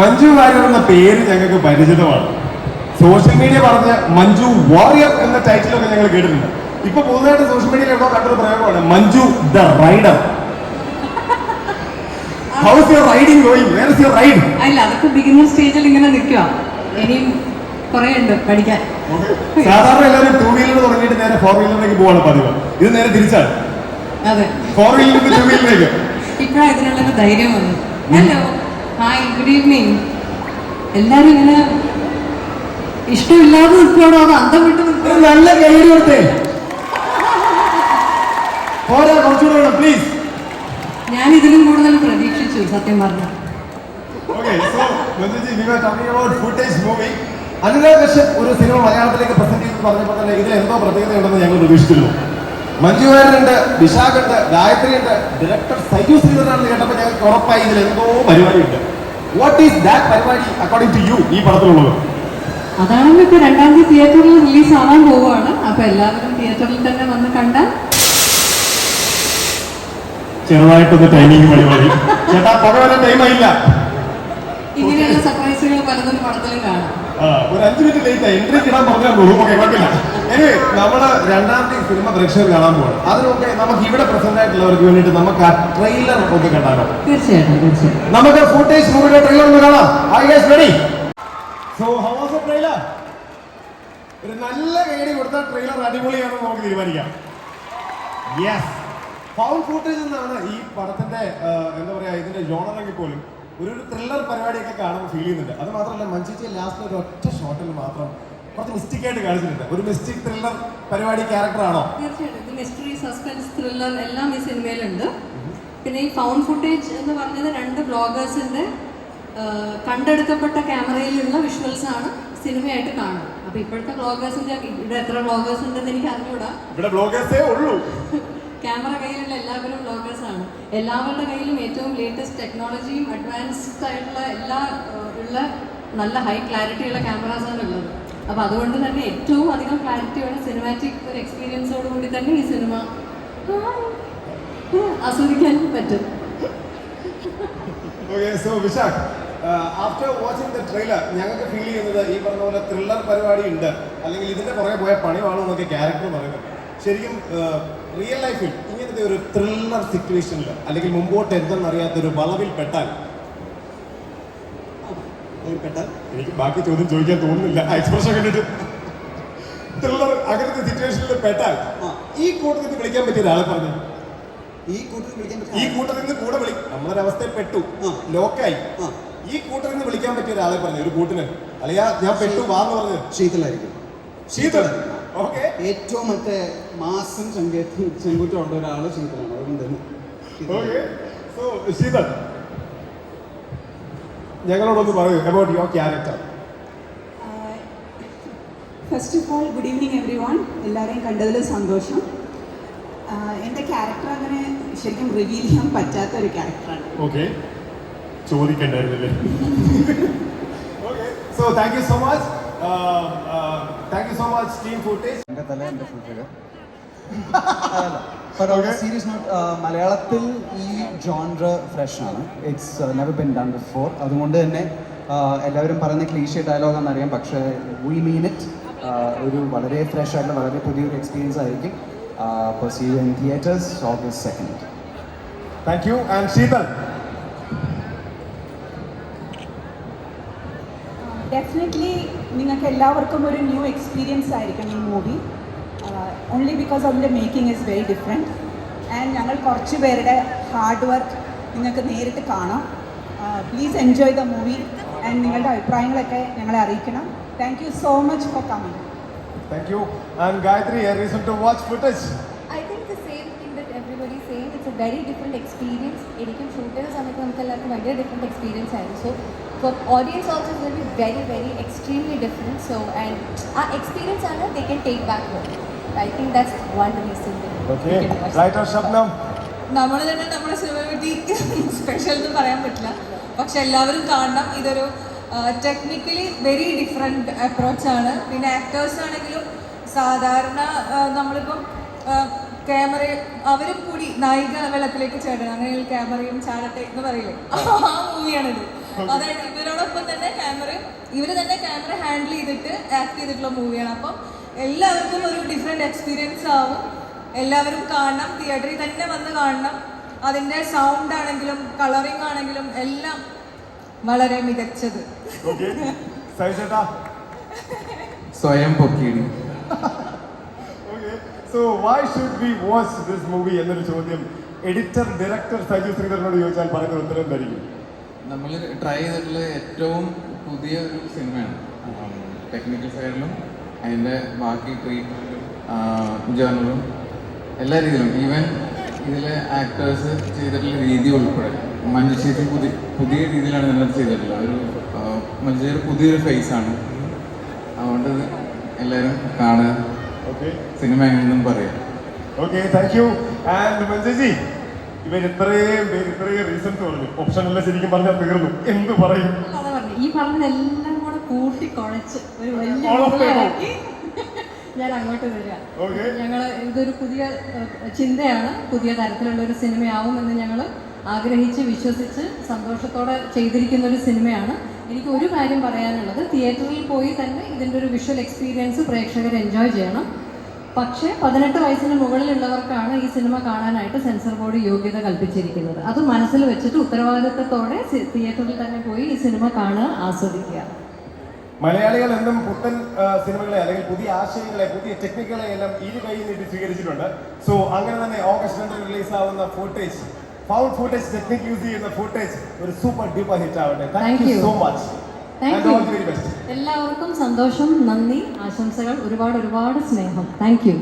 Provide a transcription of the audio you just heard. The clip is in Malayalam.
മഞ്ജു വാര്യർ എന്ന പേര് ഞങ്ങൾക്ക് പരിചിതമാണ്. സോഷ്യൽ മീഡിയ പറഞ്ഞ മഞ്ജു വാറിയർ എന്ന ടൈറ്റിലൊക്കെ ഞങ്ങൾ കേട്ടിട്ടുണ്ട്. ഇപ്പൊ പുതുതായിട്ട് സോഷ്യൽ മീഡിയയിൽ എവിടെ കണ്ടൊരു പ്രയോഗമാണ്. Manju the rider house your riding going where is your ride അല്ല അതൊക്കെ ബിഗിനർ സ്റ്റേജിൽ ഇങ്ങനെ നിൽക്കുക ഇനിയും കുറേ ഉണ്ട് പഠിക്കാൻ. സാധാരണ എല്ലാവരും ടൂ വീലർ തുടങ്ങിയിട്ട് നേരെ ഫോർ വീലറിലേക്ക് പോവാണ് പതിവ്. ഇത് നേരെ തിരിച്ചാണ്. അതെ. ഫോർ വീലറിൽ ടൂ വീലറിലേക്ക് ഇപ്പോഴാണ് ഇതിനുള്ള ധൈര്യം വന്നു ഹലോ ഹായ് ഗുഡ് ഈവനിങ് എല്ലാരും ഇങ്ങനെ ഇഷ്ടമില്ലാതെ നിൽക്കണോ അത് അന്തം വിട്ട് നിൽക്കണോ നല്ല കൈയ്യടി കൊടുത്തേ. പോരാ കുറച്ചുകൂടെ വേണം പ്ലീസ് ഞാൻ ഇതിലും കൂടുതൽ പ്രതീക്ഷിച്ചു സത്യം പറഞ്ഞു. അനുരാഗ് കശ്യപ് ഒരു സിനിമ മലയാളത്തിലേക്ക് പ്രസന്റ് ചെയ്ത് പറഞ്ഞപ്പോൾ തന്നെ ഇതിൽ എന്തോ പ്രത്യേകതയുണ്ടെന്ന് ഞങ്ങൾ പ്രതീക്ഷിച്ചിരുന്നു. മഞ്ജു വാര്യരുണ്ട് വിശാഖുണ്ട് ഗായത്രി ഉണ്ട് ഡയറക്ടർ സൈജു ശ്രീധരനാണെന്ന് കേട്ടപ്പോൾ ഞങ്ങൾക്ക് ഉറപ്പായി ഇതിൽ എന്തോ പരിപാടിയുണ്ട്. വാട്ട് ഈസ് ദാറ്റ് പരിപാടി അക്കോർഡിംഗ് ടു യു ഈ പടത്തിലുള്ളത്? അതാണെങ്കിൽ ഇപ്പൊ രണ്ടാം തീയതി തിയേറ്ററിൽ റിലീസ് ആവാൻ പോവുകയാണ്. അപ്പൊ എല്ലാവരും തിയേറ്ററിൽ തന്നെ വന്ന് കണ്ട ചെറുതായിട്ടൊന്ന് ടൈമിംഗ് പരിപാടി ചേട്ടാ വരാൻ ടൈമായില്ല പലതും പടത്തിലും കാണാം. ഒരു അഞ്ച് മിനിറ്റ് ലേറ്റ് എൻട്രി ഇടാൻ പറഞ്ഞാൽ പോകും ഓക്കെ കുഴപ്പമില്ല. ഇനി നമ്മൾ രണ്ടാമത്തെ സിനിമ പ്രേക്ഷകർ കാണാൻ പോകണം അതിനൊക്കെ നമുക്ക് ഇവിടെ പ്രസന്റ് ആയിട്ടുള്ളവർക്ക് വേണ്ടിയിട്ട് നമുക്ക് ആ ട്രെയിലർ ഒക്കെ കണ്ടാലോ? തീർച്ചയായിട്ടും തീർച്ചയായിട്ടും. നമുക്ക് ഫുട്ടേജ് മൂവിയുടെ ട്രെയിലർ ഒന്ന് കാണാം. I guess ready so how was trailer ഒരു നല്ല കൈയടി കൊടുത്ത ട്രെയിലർ അടിപൊളിയാണെന്ന് നമുക്ക് തീരുമാനിക്കാം. യെസ് ഫൗൾ ഫുട്ടേജ് എന്നാണ് ഈ പടത്തിന്റെ എന്താ പറയാ ഇതിന്റെ ജോണറെങ്കിൽ പോലും ഒരു ഒരു ത്രില്ലർ പരിപാടിയൊക്കെ കാണുമ്പോൾ ഫീൽ ചെയ്യുന്നുണ്ട്. അത് മാത്രമല്ല മഞ്ചിച്ചി ലാസ്റ്റിൽ ഒരു ഒറ്റ ഷോട്ടിൽ മാത്രം കുറച്ച് മിസ്റ്റേക്ക് ആയിട്ട് കാണിച്ചിട്ടുണ്ട്. ഒരു മിസ്റ്റേക്ക് ത്രില്ലർ പരിപാടി ക്യാരക്ടർ ആണോ? തീർച്ചയായിട്ടും. മിസ്റ്ററി സസ്പെൻസ് ത്രില്ലർ എല്ലാം ഈ സിനിമയിലുണ്ട്. പിന്നെ ഈ ഫൗണ്ട് ഫുട്ടേജ് എന്ന് പറഞ്ഞത് രണ്ട് ബ്ലോഗേഴ്സിന്റെ കണ്ടെടുക്കപ്പെട്ട ക്യാമറയിലുള്ള വിഷ്വൽസ് ആണ് സിനിമയായിട്ട് കാണുന്നത്. അപ്പൊ ഇപ്പോഴത്തെ ബ്ലോഗേഴ്സിന്റെ ഇവിടെ എത്ര ബ്ലോഗേഴ്സ് ഉണ്ടെന്ന് എനിക്ക് അറിഞ്ഞൂടാ. ഇവിടെ ബ്ലോഗേഴ്സേ ഉള്ളൂ. ക്യാമറ കയ്യിലുള്ള എല്ലാവരും ബ്ലോഗേഴ്സ് ആണ്. എല്ലാവരുടെ കയ്യിലും ഏറ്റവും ലേറ്റസ്റ്റ് ടെക്നോളജിയും അഡ്വാൻസ്ഡ് ആയിട്ടുള്ള എല്ലാ ഉള്ള നല്ല ഹൈ ക്ലാരിറ്റി ഉള്ള ക്യാമറാസ് ഉള്ളത്. അപ്പോൾ അതുകൊണ്ട് തന്നെ ഏറ്റവും അധികം ക്ലാരിറ്റിയോടെ സിനിമാറ്റിക് ഒരു എക്സ്പീരിയൻസോട് കൂടി തന്നെ ഈ സിനിമ ആസ്വദിക്കാൻ പറ്റും. ആഫ്റ്റർ വാച്ചിങ് ദ ട്രെയിലർ ഞങ്ങൾക്ക് ഫീൽ ചെയ്യുന്നത് ഈ പറഞ്ഞ പോലെ ത്രില്ലർ പരിപാടി ഉണ്ട് അല്ലെങ്കിൽ ഇതിന്റെ പുറകെ പോയ പണിയാണോ എന്നൊക്കെ ക്യാരക്ടർ പറയുന്നത് ശരിക്കും റിയൽ ലൈഫിൽ ഇങ്ങനത്തെ ഒരു ത്രില്ലർ സിറ്റുവേഷനിൽ അല്ലെങ്കിൽ മുമ്പോട്ട് എന്തെന്നറിയാത്ത ഒരു വളവിൽ പെട്ടാൽ. പെട്ടാൽ? എനിക്ക് ബാക്കി ചോദ്യം ചോദിക്കാൻ തോന്നുന്നില്ല. എക്സ്പ്രഷൻ കണ്ടിട്ട്. ത്രില്ലർ അങ്ങനത്തെ സിറ്റുവേഷനിൽ പെട്ടാൽ. ഈ കൂട്ടത്തിൽ വിളിക്കാൻ പറ്റിയ ഒരാളെ പറഞ്ഞു. ഈ കൂട്ടത്തിൽ വിളിക്കാൻ ഈ കൂട്ടത്തിൽ നിന്ന് കൂടെ വിളി. നമ്മളൊരവസ്ഥയിൽ പെട്ടു. ലോക്കായി. ഈ കൂട്ടത്തിൽ നിന്ന് വിളിക്കാൻ പറ്റിയ ഒരാളെ പറഞ്ഞു. ഒരു കൂട്ടിന്. അല്ലയാ ഞാൻ പെട്ടു വാന്ന് പറഞ്ഞു. ശീതളായിരിക്കും. ശീതൾ ഓക്കെ. ഏറ്റവും മറ്റേ മാസം ചെങ്കേറ്റും ചെങ്കുറ്റും ഉള്ള ഒരാൾ ശീതളാണ് അതുകൊണ്ട്. ഓക്കെ സോ ഞങ്ങളോടൊന്ന് പറയൂ about your character first of all good evening every one എല്ലാവരെയും കണ്ടതിൽ സന്തോഷം. ആഹ് എന്റെ ക്യാരക്ടർ അങ്ങനെ ശരിക്കും റിവീൽ ചെയ്യാൻ പറ്റാത്ത ഒരു ക്യാരക്ടറാണ് okay ചോദിക്കണ്ടായിരുന്നില്ലേ? Okay so thank you so much thank you so much team footage എന്റെ തല എന്റെ ഫിഗർ സീരീസ് നോട്ട് മലയാളത്തിൽ ഈ ജോൺറ ഫ്രഷ് ആണ്. It's never been done before അതുകൊണ്ട് തന്നെ uh, എല്ലാവരും പറയുന്ന ക്ലീഷ്യ ഡയലോഗ് അറിയാം പക്ഷേ വി മീൻ ഇറ്റ് ഒരു വളരെ ഫ്രഷ് ആയിട്ടുള്ള വളരെ പുതിയൊരു എക്സ്പീരിയൻസ് ആയിരിക്കും. അപ്പോൾ see in theatres August second thank you and Sheetal definitely നിങ്ങൾക്ക് എല്ലാവർക്കും ഒരു ന്യൂ എക്സ്പീരിയൻസ് ആയിരിക്കും ഈ മൂവി ഓൺലി ബിക്കോസ് അതിന്റെ making is very different and ഞങ്ങൾ കുറച്ച് പേരുടെ ഹാർഡ് വർക്ക് നിങ്ങൾക്ക് നേരിട്ട് കാണാം. Please enjoy the movie and നിങ്ങളുടെ അഭിപ്രായങ്ങളൊക്കെ ഞങ്ങളെ അറിയിക്കണം. Thank you so much for coming thank you and Gayathri a reason to watch footage. I think the same thing that everybody is saying. It's a very different experience. എനിക്കും ഷൂട്ട് ചെയ്ത സമയത്ത് നമുക്ക് എല്ലാവർക്കും ഭയങ്കര ഡിഫറെന്റ് എക്സ്പീരിയൻസ് ആയിരുന്നു so for audience also will be very very extremely different so and ആ എക്സ്പീരിയൻസ് ആണ് they can take back home I think that's one reason Okay. Writer Shabnam. നമ്മൾ തന്നെ നമ്മുടെ സിനിമയെ സ്പെഷ്യൽ എന്ന് പറയാൻ പറ്റില്ല. പക്ഷെ എല്ലാവരും കാണണം. ഇതൊരു ടെക്നിക്കലി വെരി ഡിഫറെന്റ് ആണ്. പിന്നെ ആക്ടേഴ്സ് ആണെങ്കിലും സാധാരണ നമ്മളിപ്പം ക്യാമറ അവരും കൂടി നായിക വെള്ളത്തിലേക്ക് ചേരണം. അങ്ങനെ ക്യാമറയും ചാടട്ടെ എന്ന് പറയില്ലേ? ആ മൂവിയാണിത് അതായത് ഇവരോടൊപ്പം തന്നെ ക്യാമറ ഇവർ തന്നെ ക്യാമറ ഹാൻഡിൽ ചെയ്തിട്ട് ആക്ട് ചെയ്തിട്ടുള്ള മൂവിയാണ് അപ്പം എല്ലാവർക്കും ഒരു ഡിഫറെന്റ് എക്സ്പീരിയൻസ് ആവും. എല്ലാവരും കാണണം തിയേറ്ററിൽ തന്നെ വന്ന് കാണണം. അതിന്റെ സൗണ്ട് ആണെങ്കിലും കളറിംഗ് ആണെങ്കിലും എല്ലാം വളരെ മികച്ചത്. ഓക്കെ സൈ ചേട്ടാ. സ്വയം പൊക്കിയിടി. Okay so why should we watch this movie എന്നൊരു ചോദ്യം എഡിറ്റർ ഡയറക്ടർ സജു ശ്രീധരനോട് ചോദിച്ചാൽ പറയുന്ന ഉത്തരം എന്തായിരിക്കും നമ്മൾ ട്രൈ ചെയ്തിട്ടുള്ള ഏറ്റവും പുതിയ ഒരു സിനിമയാണ്. ടെക്നിക്കൽ സൈഡിലും അതിന്റെ ബാക്കി ട്രീറ്റ്മെന്റും ജേർണലും എല്ലാ രീതിയിലും. ഈവൻ ഇതിലെ ആക്ടേഴ്സ് ചെയ്തിട്ടുള്ള രീതി ഉൾപ്പെടെ. മഞ്ജു പുതിയ പുതിയ രീതിയിലാണ് ഇതിനകത്ത് ചെയ്തിട്ടുള്ളത്. ഒരു ആ, മഞ്ജു പുതിയൊരു ഫേസ് ആണ്. അതുകൊണ്ട് എല്ലാവരും കാണുക. ഓക്കെ സിനിമ എങ്ങനെയെന്നും പറയാം. ഓക്കെ താങ്ക് യു ആൻഡ് മഞ്ജുജി ഇവർ ഇത്രയും പേര് ഇത്രയും റീസൺസ് പറഞ്ഞു ഓപ്ഷൻ എല്ലാം ശരിക്കും പറഞ്ഞാൽ തീർന്നു. എന്ത് പറയും? അതാ പറഞ്ഞു. ഈ പറഞ്ഞതെല്ലാം കൂടെ കൂട്ടി കുഴച്ച് ഒരു വലിയ. ഉരുളയാക്കി ഞാൻ അങ്ങോട്ട് വരിക. ഞങ്ങൾ ഇതൊരു പുതിയ ചിന്തയാണ്. പുതിയ തരത്തിലുള്ള ഒരു സിനിമയാവും എന്ന് ഞങ്ങൾ ആഗ്രഹിച്ച് വിശ്വസിച്ച് സന്തോഷത്തോടെ ചെയ്തിരിക്കുന്ന ഒരു സിനിമയാണ്. എനിക്ക് ഒരു കാര്യം പറയാനുള്ളത്. തിയേറ്ററിൽ പോയി തന്നെ ഇതിന്റെ ഒരു വിഷ്വൽ എക്സ്പീരിയൻസ് പ്രേക്ഷകർ എൻജോയ് ചെയ്യണം. പക്ഷേ പതിനെട്ട് വയസ്സിന് മുകളിലുള്ളവർക്കാണ് ഈ സിനിമ കാണാനായിട്ട് സെൻസർ ബോർഡ് യോഗ്യത കൽപ്പിച്ചിരിക്കുന്നത്. അത് മനസ്സിൽ വെച്ചിട്ട് ഉത്തരവാദിത്തത്തോടെ തിയേറ്ററിൽ തന്നെ പോയി ഈ സിനിമ കാണുക ആസ്വദിക്കുക. മലയാളികൾ എന്നും പുത്തൻ സിനിമകളെ അല്ലെങ്കിൽ പുതിയ ആശയങ്ങളെ പുതിയ ടെക്നിക്കുകളെ എല്ലാം ഇരു കൈ നീട്ടി സ്വീകരിച്ചിട്ടുണ്ട്. സോ അങ്ങനെ തന്നെ ഓഗസ്റ്റ് രണ്ടിൽ റിലീസ് ആവുന്ന footage found footage technique use ചെയ്യുന്ന ഫുട്ടേജ് ഒരു സൂപ്പർ ഡ്യൂപ്പർ ഹിറ്റ് ആവട്ടെ. താങ്ക് യു സോ മച്ച് എല്ലാവർക്കും സന്തോഷം നന്ദി ആശംസകൾ ഒരുപാട് ഒരുപാട് സ്നേഹം. Thank you